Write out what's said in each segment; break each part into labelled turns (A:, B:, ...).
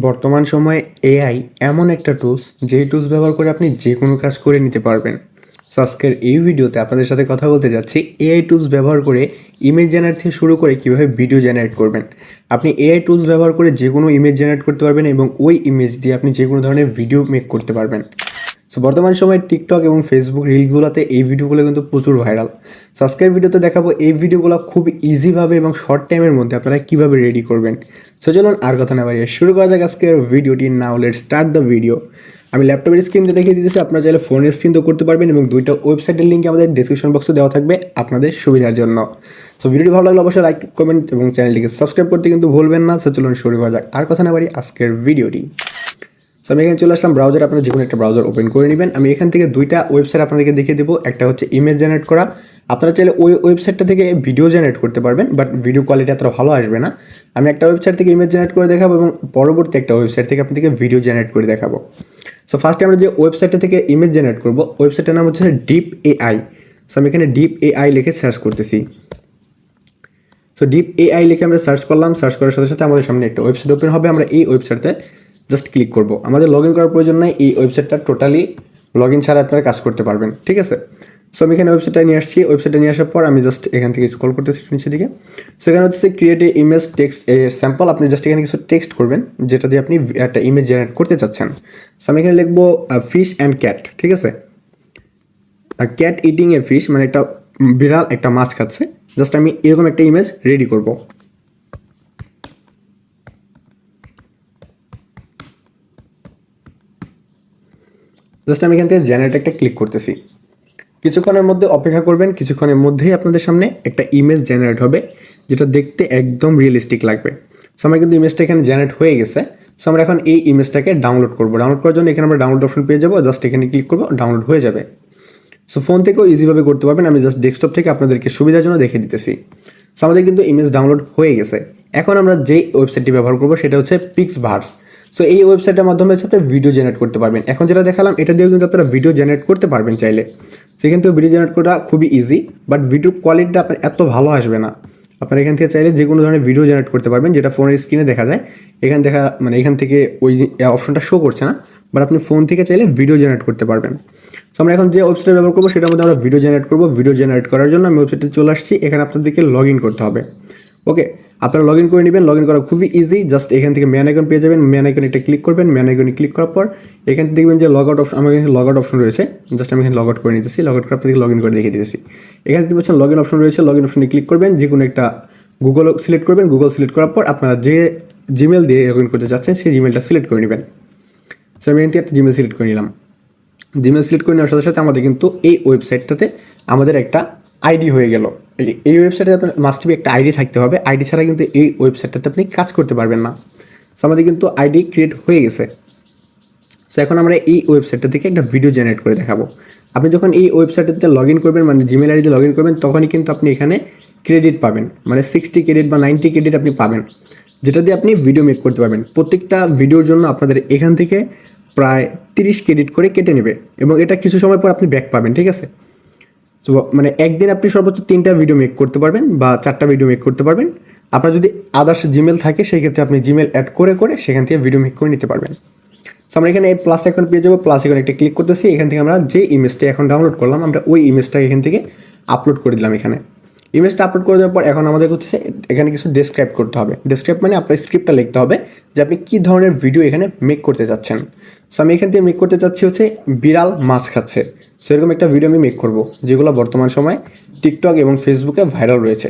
A: বর্তমান সময়ে এআই এমন একটা টুলস যে টুলস ব্যবহার করে আপনি যে কোনো কাজ করে নিতে পারবেন। সো আজকের এই ভিডিওতে আপনাদের সাথে কথা বলতে যাচ্ছি এআই টুলস ব্যবহার করে ইমেজ জেনারেট থেকে শুরু করে কীভাবে ভিডিও জেনারেট করবেন। আপনি এআই টুলস ব্যবহার করে যে কোনো ইমেজ জেনারেট করতে পারবেন এবং ওই ইমেজ দিয়ে আপনি যে কোনো ধরনের ভিডিও মেক করতে পারবেন। সো বর্তমান সময়ে টিকটক এবং ফেসবুক রিলগুলোতে এই ভিডিওগুলো কিন্তু প্রচুর ভাইরাল সো আজকের ভিডিওতে দেখাবো এই ভিডিওগুলো খুব ইজিভাবে এবং শর্ট টাইমের মধ্যে আপনারা কীভাবে রেডি করবেন। সো চলুন আর কথা না বাড়িয়ে শুরু করা যাক আজকের ভিডিওটি now let start the video আমি ল্যাপটপের স্ক্রিনতে দেখিয়ে দিতেছি, আপনারা চাইলে ফোনের স্ক্রিনতেও করতে পারবেন এবং দুইটা ওয়েবসাইটের লিঙ্ক আমাদের ডিসক্রিপশন বক্সে দেওয়া থাকবে আপনাদের সুবিধার জন্য। সো ভিডিওটি ভালো লাগলে অবশ্যই লাইক কমেন্ট এবং চ্যানেলটিকে সাবস্ক্রাইব করতে কিন্তু ভুলবেন না। সো চলুন শুরু করা যাক। আর কথা না বাড়ি আজকের ভিডিওটি সো আমি এখানে চলে আসলাম ব্রাউজার আপনারা যে কোনো একটা ব্রাউজার ওপেন করে নেবেন। আমি এখান থেকে দুইটা ওয়েবসাইট আপনাদেরকে দেখিয়ে দেবো। একটা হচ্ছে ইমেজ জেনারেট করা। আপনারা চাইলে ওই ওয়েবসাইটটা থেকে ভিডিও জেনারেট করতে পারবেন বাট ভিডিও কোয়ালিটি এতটা ভালো আসবে না। আমি একটা ওয়েবসাইট থেকে ইমেজ জেনারেট করে দেখাবো এবং পরবর্তী একটা ওয়েবসাইট থেকে আপনাদেরকে ভিডিও জেনারেট করে দেখাবো। সো ফার্স্টে আমরা যে ওয়েবসাইটটা থেকে ইমেজ জেনারেট করব ওয়েবসাইটের নাম হচ্ছে ডিপ এআই সো আমি এখানে ডিপ এআই লিখে সার্চ করতেছি। সো ডিপ এআই লিখে আমরা সার্চ করলাম। সার্চ করার সাথে সাথে আমাদের সামনে একটা ওয়েবসাইট ওপেন হবে। আমরা এই ওয়েবসাইটে জাস্ট ক্লিক করব। আমাদের লগ ইন করার প্রয়োজন নাই, এই ওয়েবসাইটটা টোটালি লগ ইন ছাড়া আপনারা কাজ করতে পারবেন, ঠিক আছে? সো আমি এখানে ওয়েবসাইটটা নিয়ে আসছি ওয়েবসাইটে নিয়ে আসার পর আমি জাস্ট এখান থেকে স্ক্রল করতেছি নিচের দিকে। সো এখানে হচ্ছে create a image text sample আপনি জাস্ট এখানে কিছু টেক্সট করবেন, যেটা দিয়ে আপনি একটা ইমেজ জেনারেট করতে চাচ্ছেন। সো আমি এখানে লিখব ফিশ অ্যান্ড ক্যাট ঠিক আছে? ক্যাট ইটিং এ ফিশ মানে একটা বিড়াল একটা মাছ খাচ্ছে জাস্ট আমি এরকম একটা ইমেজ রেডি করব। জাস্ট আমি এখান থেকে জেনারেট একটা ক্লিক করতেছি। কিছুক্ষণের মধ্যে অপেক্ষা করবেন, কিছুক্ষণের মধ্যেই আপনাদের সামনে একটা ইমেজ জেনারেট হবে, যেটা দেখতে একদম রিয়েলিস্টিক লাগবে। সো আমার কিন্তু ইমেজটা এখানে জেনারেট হয়ে গেছে। সো আমরা এখন এই ইমেজটাকে ডাউনলোড করব। ডাউনলোড করার জন্য এখানে আমরা ডাউনলোড অপশন পেয়ে যাব। জাস্ট এখানে ক্লিক করব ডাউনলোড হয়ে যাবে। সো ফোন থেকেও ইজিভাবে করতে পারবেন। আমি জাস্ট ডেস্কটপ থেকে আপনাদেরকে সুবিধার জন্য দেখে দিতেছি। সো আমাদের কিন্তু ইমেজ ডাউনলোড হয়ে গেছে। এখন আমরা যে ওয়েবসাইটটি ব্যবহার করব, সেটা হচ্ছে পিক্স ভার্স সো এই ওয়েবসাইটের মাধ্যমে হচ্ছে আপনি ভিডিও জেনারেট করতে পারবেন। এখন যেটা দেখালাম, এটা দিয়েও কিন্তু আপনারা ভিডিও জেনারেট করতে পারবেন চাইলে। থেকে ভিডিও জেনারেট করা খুবই ইজি বাট ভিডিও কোয়ালিটিটা আপনার এত ভালো আসবে না। আপনারা এখান থেকে চাইলে যে কোনো ধরনের ভিডিও জেনারেট করতে পারবেন, যেটা ফোনের স্ক্রিনে দেখা যায়। এখান দেখা মানে এখান থেকে ওই অপশনটা শো করছে না বাট আপনি ফোন থেকে চাইলে ভিডিও জেনারেট করতে পারবেন। সো আমরা এখন যে ওয়েবসাইট ব্যবহার করব, সেটার মধ্যে আমরা ভিডিও জেনারেট করব। ভিডিও জেনারেট করার জন্য আমি ওয়েবসাইটে চলে আসছি। এখানে আপনাদেরকে লগ ইন করতে হবে। ওকে আপনারা লগ ইন করে নেবেন লগ ইন করা খুবই ইজি জাস্ট এখান থেকে ম্যান আইকন পেয়ে যাবেন ম্যান আইকন এটা ক্লিক করবেন ম্যান আইকনে ক্লিক করার পর এখান থেকে দেখবেন যে লগ আউট অপশন আমার এখানে লগ আউট অপশন রয়েছে জাস্ট আমি এখানে লগ আউট করে নিতেছি লগ আউট করে আপনাদেরকে লগ ইন করে দেখিয়ে দিতেছি। এখানে দেখতে পাচ্ছেন লগ ইন অপশন রয়েছে লগ ইন অপশনে ক্লিক করবেন যে কোনো একটা গুগল সিলেক্ট করবেন গুগল সিলেক্ট করার পর আপনারা যে জিমেল দিয়ে লগ ইন করতে চাচ্ছেন, সেই জিমেলটা সিলেক্ট করে নেবেন। সো আমি এখান থেকে একটা জিমেল সিলেক্ট করে নিলাম। জিমেল সিলেক্ট করে নেওয়ার সাথে সাথে আমাদের কিন্তু এই ওয়েবসাইটটাতে আমাদের একটা আইডি হয়ে গেল। এই ওয়েবসাইটে আপনার মাস্ট বি একটা আইডি থাকতে হবে। আইডি ছাড়া কিন্তু এই ওয়েবসাইটটাতে আপনি কাজ করতে পারবেন না। সো আমাদের কিন্তু আইডি ক্রিয়েট হয়ে গেছে। সো এখন আমরা এই ওয়েবসাইটটা থেকে একটা ভিডিও জেনারেট করে দেখাবো। আপনি যখন এই ওয়েবসাইটটাতে লগ ইন করবেন মানে জিমেল আইডিতে লগ ইন করবেন, তখনই কিন্তু আপনি এখানে ক্রেডিট পাবেন। মানে সিক্সটি ক্রেডিট বা নাইনটি ক্রেডিট আপনি পাবেন। যেটা দিয়ে আপনি ভিডিও মেক করতে পারবেন। প্রত্যেকটা ভিডিওর জন্য আপনাদের এখান থেকে প্রায় তিরিশ ক্রেডিট করে কেটে নেবে। এবং এটা কিছু সময় পর আপনি ব্যাক পাবেন, ঠিক আছে? তো মানে একদিন আপনি সর্বোচ্চ তিনটা ভিডিও মেক করতে পারবেন বা চারটা ভিডিও মেক করতে পারবেন। আপনার যদি আদার্স জিমেল থাকে সেই ক্ষেত্রে আপনি জিমেল অ্যাড করে করে সেখান থেকে ভিডিও মেক করে নিতে পারবেন। সো আমরা এখানে এই প্লাস এখন পেয়ে যাব। প্লাস এখন একটা ক্লিক করতেছি। এখান থেকে আমরা যে ইমেজটা এখন ডাউনলোড করলাম, আমরা ওই ইমেজটা এখান থেকে আপলোড করে দিলাম এখানে। ইমেজটা আপলোড করে দেওয়ার পর এখন আমাদের হচ্ছে এখানে কিছু ডেসক্রাইব করতে হবে। ডেসক্রাইব মানে আপনার স্ক্রিপ্টটা লিখতে হবে যে আপনি কী ধরনের ভিডিও এখানে মেক করতে চাচ্ছেন। সো আমি এখান থেকে মেক করতে চাচ্ছি হচ্ছে বিড়াল মাছ খাচ্ছে। সো এরকম একটা ভিডিও আমি মেক করব, যেগুলো বর্তমান সময় টিকটক এবং ফেসবুকে ভাইরাল রয়েছে।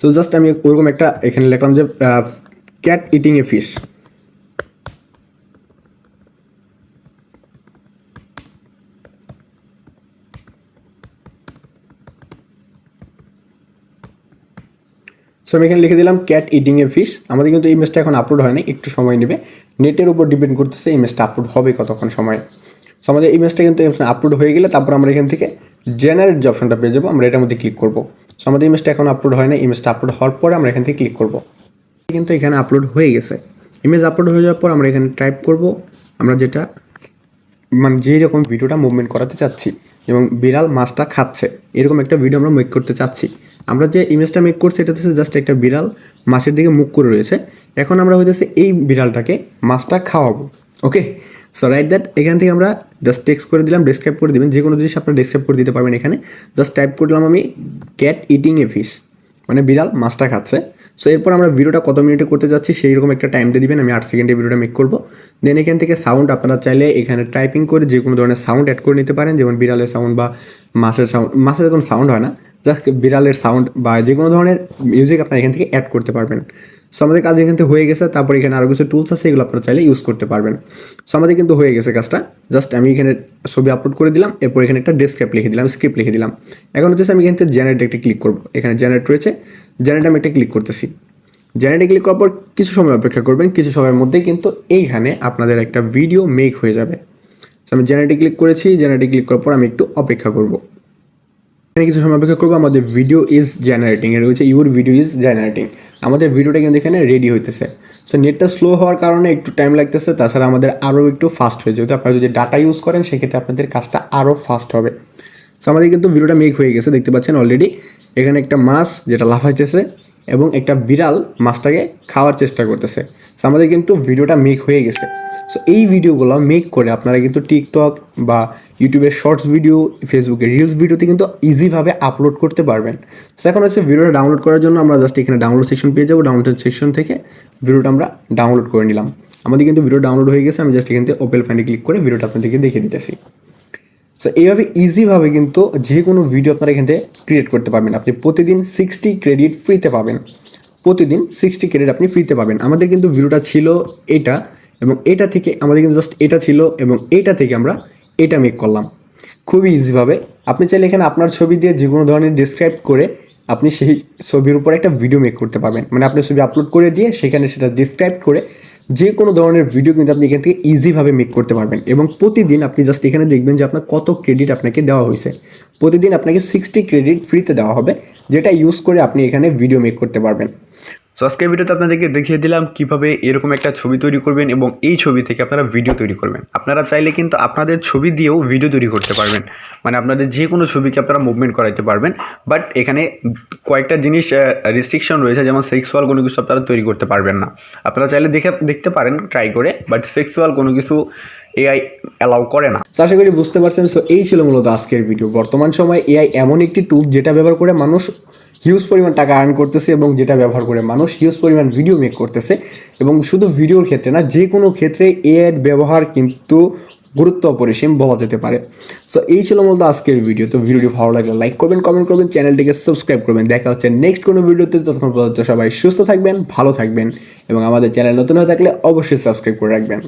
A: তো জাস্ট আমি ওরকম একটা এখানে লিখলাম যে cat eating a fish so আমি এখানে লিখে দিলাম ক্যাট ইটিং এ ফিশ আমাদের কিন্তু এই ইমেজটা এখন আপলোড হয়নি, একটু সময় নেবে। নেটের উপর ডিপেন্ড করতেছে ইমেজটা আপলোড হবে কতক্ষণ সময়। সো আমাদের ইমেজটা কিন্তু আপলোড হয়ে গেলে তারপর আমরা এখান থেকে জেনারেট যে অপশনটা পেয়ে যাব, আমরা এটার মধ্যে ক্লিক করব। সো আমাদের ইমেজটা এখন আপলোড হয় না ইমেজটা আপলোড হওয়ার পরে আমরা এখান থেকে ক্লিক করব। কিন্তু এখানে আপলোড হয়ে গেছে। ইমেজ আপলোড হয়ে যাওয়ার পর আমরা এখানে টাইপ করব, আমরা যেটা মানে যেই রকম ভিডিওটা মুভমেন্ট করাতে চাচ্ছি, এবং বিড়াল মাছটা খাচ্ছে, এরকম একটা ভিডিও আমরা মেক করতে চাচ্ছি। আমরা যে ইমেজটা মেক করছি এটা হচ্ছে জাস্ট একটা বিড়াল মাছের দিকে মুখ করে রয়েছে। এখন আমরা হইতেছে এই বিড়ালটাকে মাছটা খাওয়াবো। ওকে সো রাইট দ্যাট এখান থেকে আমরা জাস্ট টেক্সট করে দিলাম ডিসক্রাইব করে দিবেন। যে কোনো জিনিস আপনারা ডিসক্রাইব করে দিতে পারবেন এখানে। জাস্ট টাইপ করলাম আমি ক্যাট ইটিং এ ফিশ মানে বিড়াল মাছটা খাচ্ছে। সো এরপর আমরা ভিডিওটা কত মিনিটে করতে যাচ্ছি সেই রকম একটা টাইম দিয়ে দিবেন। আমি আট সেকেন্ডে ভিডিওটা মেক করব। দেন এখান থেকে সাউন্ড আপনারা চাইলে এখানে টাইপিং করে যে কোনো ধরনের সাউন্ড অ্যাড করে নিতে পারেন। যেমন বিড়ালের সাউন্ড বা মাছের সাউন্ড মাছের কোনো সাউন্ড হয় না। জাস্ট বিড়ালের সাউন্ড বা যে কোনো ধরনের মিউজিক আপনারা এখান থেকে অ্যাড করতে পারবেন। সো আমাদের কাজ এখান থেকে হয়ে গেছে, তারপর এখানে আরও কিছু টুলস আছে, এগুলো আপনারা চাইলে ইউজ করতে পারবেন। সো আমাদের কিন্তু হয়ে গেছে কাজটা। জাস্ট আমি এখানে ছবি আপলোড করে দিলাম, এরপর এখানে একটা ডেসক্রিপ্ট লিখে দিলাম স্ক্রিপ্ট লিখে দিলাম। এখন হচ্ছে আমি এখান থেকে জেনারেট একটা ক্লিক করব। এখানে জেনারেট রয়েছে জেনারেট আমি একটা ক্লিক করতেছি। জেনারেটে ক্লিক করার পর কিছু সময় অপেক্ষা করবেন, কিছু সময়ের মধ্যেই কিন্তু এইখানে আপনাদের একটা ভিডিও মেক হয়ে যাবে। আমি জেনারেটে ক্লিক করেছি জেনারেটে ক্লিক করার পর আমি একটু অপেক্ষা করব। এখানে কিছু সময় অপেক্ষা করব, আমাদের ভিডিও ইজ জেনারেটিং এর রয়েছে ইউর ভিডিও ইজ জেনারেটিং আমাদের ভিডিওটা কিন্তু এখানে রেডি হইতেছে। সো নেটটা স্লো হওয়ার কারণে একটু টাইম লাগতেছে, তাছাড়া আমাদের আরও একটু ফাস্ট হয়ে যেহেতু আপনারা যদি ডাটা ইউজ করেন, সেক্ষেত্রে আপনাদের কাজটা আরও ফাস্ট হবে। সো আমাদের কিন্তু ভিডিওটা মেক হয়ে গেছে, দেখতে পাচ্ছেন অলরেডি এখানে একটা মাছ যেটা লাফাইতেছে এবং একটা বিড়াল মাছটাকে খাওয়ার চেষ্টা করতেছে। সো আমাদের কিন্তু ভিডিওটা মেক হয়ে গেছে। সো এই ভিডিওগুলো মেক করে আপনারা কিন্তু টিকটক বা ইউটিউবের শর্টস ভিডিও ফেসবুকে রিলস ভিডিওতে কিন্তু ইজিভাবে আপলোড করতে পারবেন। সো এখন হচ্ছে ভিডিওটা ডাউনলোড করার জন্য আমরা জাস্ট এখানে ডাউনলোড সেকশন পেয়ে যাব। ডাউনলোড সেকশন থেকে ভিডিওটা আমরা ডাউনলোড করে নিলাম। আমাদের কিন্তু ভিডিও ডাউনলোড হয়ে গেছে। আমি জাস্ট এখান থেকে ওপেল ফাইনে ক্লিক করে ভিডিওটা আপনাদেরকে দেখে দিতেছি। সো এইভাবে ইজিভাবে কিন্তু যে কোনো ভিডিও আপনারা এখান থেকে ক্রিয়েট করতে পারবেন। আপনি প্রতিদিন সিক্সটি ক্রেডিট ফ্রিতে পাবেন। প্রতিদিন সিক্সটি ক্রেডিট আপনি ফ্রিতে পাবেন। আমাদের কিন্তু ভিডিওটা ছিল এটা এবং এটা থেকে আমাদের কিন্তু জাস্ট এটা ছিল এবং এটা থেকে আমরা এটা মেক করলাম। খুবই ইজিভাবে আপনি চাইলে এখানে আপনার ছবি দিয়ে যে কোনো ধরনের ডিসক্রাইব করে আপনি সেই ছবির উপর একটা ভিডিও মেক করতে পারবেন। মানে আপনি ছবি আপলোড করে দিয়ে সেখানে সেটা ডিসক্রাইব করে যে কোনো ধরনের ভিডিও কিন্তু আপনি এখান থেকে ইজিভাবে মেক করতে পারবেন। এবং প্রতিদিন আপনি জাস্ট এখানে দেখবেন যে আপনার কত ক্রেডিট আপনাকে দেওয়া হয়েছে। প্রতিদিন আপনাকে সিক্সটি ক্রেডিট ফ্রিতে দেওয়া হবে, যেটা ইউজ করে আপনি এখানে ভিডিও মেক করতে পারবেন।
B: সো আজকের ভিডিওতে আপনাদেরকে দেখিয়ে দিলাম কীভাবে এরকম একটা ছবি তৈরি করবেন এবং এই ছবি থেকে আপনারা ভিডিও তৈরি করবেন। আপনারা চাইলে কিন্তু আপনাদের ছবি দিয়েও ভিডিও তৈরি করতে পারবেন। মানে আপনাদের যে কোনো ছবিকে আপনারা মুভমেন্ট করাইতে পারবেন। বাট এখানে কয়েকটা জিনিস রেস্ট্রিকশন রয়েছে, যেমন সেক্সুয়াল কোনো কিছু আপনারা তৈরি করতে পারবেন না। আপনারা চাইলে দেখে, দেখতে পারেন ট্রাই করে বাট সেক্সুয়াল কোনো কিছু এআই অ্যালাউ করে না।
A: আশা করি বুঝতে পারছেন। সো এই ছিল মূলত আজকের ভিডিও। বর্তমান সময়ে এআই এমন একটি টুল যেটা ব্যবহার করে মানুষ হিউজ পরিমাণ টাকা আর্ন করতেছে এবং যেটা ব্যবহার করে মানুষ হিউজ পরিমাণ ভিডিও মেক করতেছে এবং শুধু ভিডিওর ক্ষেত্রে না, যে কোনো ক্ষেত্রে এআইয়ের ব্যবহার কিন্তু গুরুত্ব অপরিসীম বলা যেতে পারে। সো এই ছিল মূলত আজকের ভিডিও তো ভিডিওটি ভালো লাগলে লাইক করবেন কমেন্ট করবেন, চ্যানেলটিকে সাবস্ক্রাইব করবেন। দেখা হচ্ছে নেক্সট কোনো ভিডিওতে ততক্ষণ পর্যন্ত সবাই সুস্থ থাকবেন, ভালো থাকবেন এবং আমাদের চ্যানেল নতুন হয়ে থাকলে অবশ্যই সাবস্ক্রাইব করে রাখবেন।